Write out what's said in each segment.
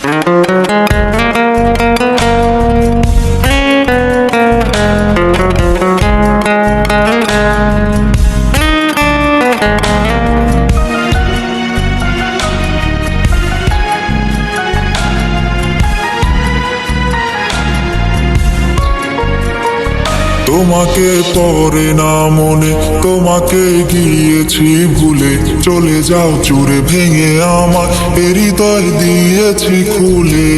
Thank you. তোমাকে পরে না মনে, তোমাকে গিয়েছি ভুলে। চলে যাও চুরে, ভেঙে আমার হৃদয় দিয়েছি খুলে।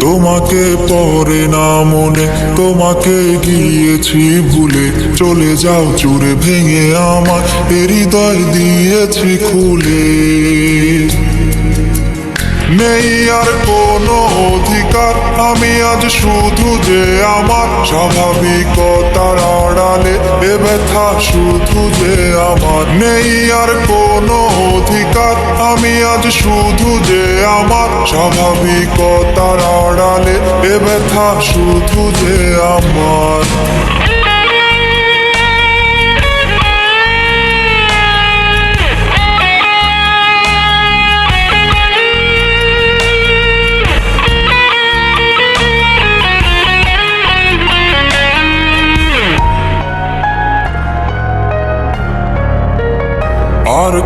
তোমাকে পরে না মনে, তোমাকে গিয়েছি ভুলে। চলে যাও চুরে, ভেঙে আমার হৃদয় দিয়েছি খুলে। নেই আর কোনো অধিকার। আমি আজ শুধু যে আমার স্বাভাবিকতার আড়ালে এ ব্যথা, শুধু যে আমার নেই আর কোনো অধিকার। আমি আজ শুধু যে আমার স্বাভাবিকতার আড়ালে এ ব্যথা, শুধু যে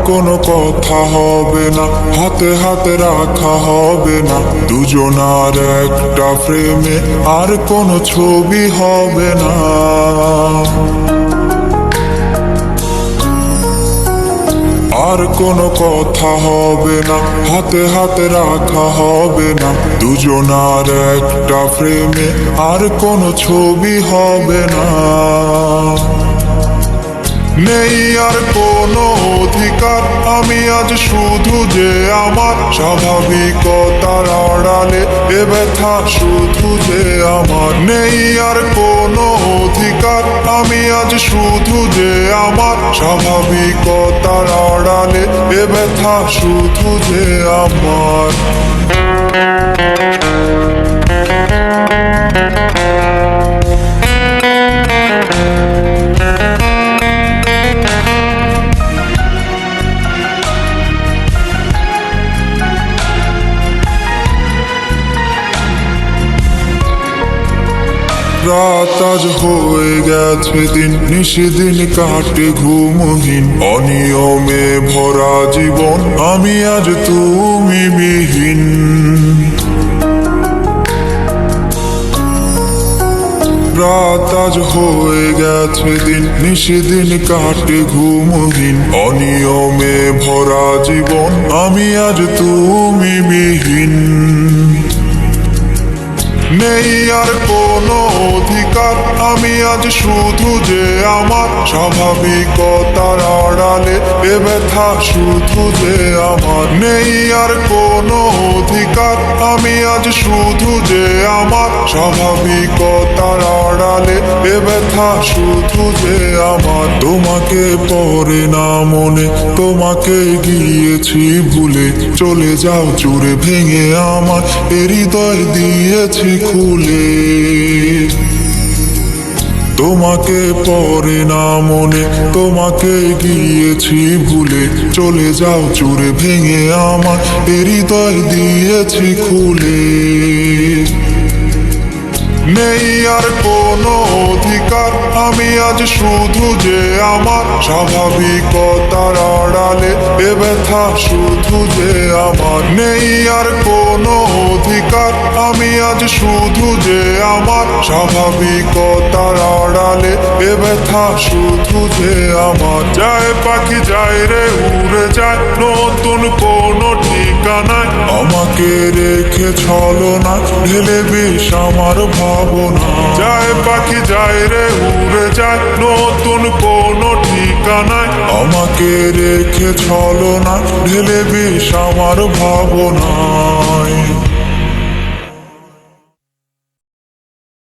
কোনো কথা হবে না, হাতে হাতে রাখা হবে না। দুজনার একটা ফ্রেমে আর কোনো ছবি হবে না। আর কোনো কথা হবে না, হাতে হাতে রাখা হবে না। দুজনার একটা ফ্রেমে আর কোনো ছবি হবে না। নেই আর কোনো অধিকার। আমি আজ শুধু যে আমার স্বাভাবিকতার আড়ালে এ ব্যথা, শুধু যে আমার নেই আর কোনো অধিকার। আমি আজ শুধু যে আমার স্বাভাবিকতার আড়ালে এ ব্যথা, শুধু যে আমার। রাত আজ হয়ে গেছে দিন নিশিদিন কাটে ঘুমহীন অনিয়মে ভরা জীবন, আমি আজ তুমি বিহীন। রাত আজ হয়ে গেছে দিন নিশিদিন কাটে ঘুমহীন অনিয়মে ভরা জীবন, আমি আজ তুমি বিহীন। নেই আর কোনো অধিকার। আমি আজ শুধু যে আমার স্বাভাবিকতার আড়ালে এ ব্যথা, শুধু যে আমার নেই আর কোনো অধিকার। আমি আজ শুধু যে আমার স্বাভাবিকতার আড়ালে এ ব্যথা, শুধু যে আমার। তোমাকে পরে না মনে, তোমাকে গিয়েছি ভুলে। চলে যাও চুরে ভেঙে আমার এ হৃদয় দিয়েছি খুলে। তোমাকে পরে না মনে, তোমাকে গিয়েছি ভুলে। চলে যাও চুরে ভেঙে আমার হৃদয় দিয়েছি খুলে। নেই আর কোনো অধিকার, আমি আজ শুধু যে আমার স্বাভাবিকতার আড়ালে, এ ব্যথা শুধু যে আমার। নেই আর কোনো অধিকার আমি আজ শুধু যে আমার স্বাভাবিকতার আড়ালে এ ব্যথা, শুধু যে আমার যায় পাখি, যায় রে, উড়ে যায়, নতুন কোনো ঠিকানায়। আমাকে রেখে ছলো না, ঢেলে বিষ আমার ভাবনা। যায় পাখি, যায় রে, উড়ে যায়, নতুন কোনো ঠিকানায়। আমাকে রেখে ছলো না, ঢেলে বিষ আমার ভাবনায়।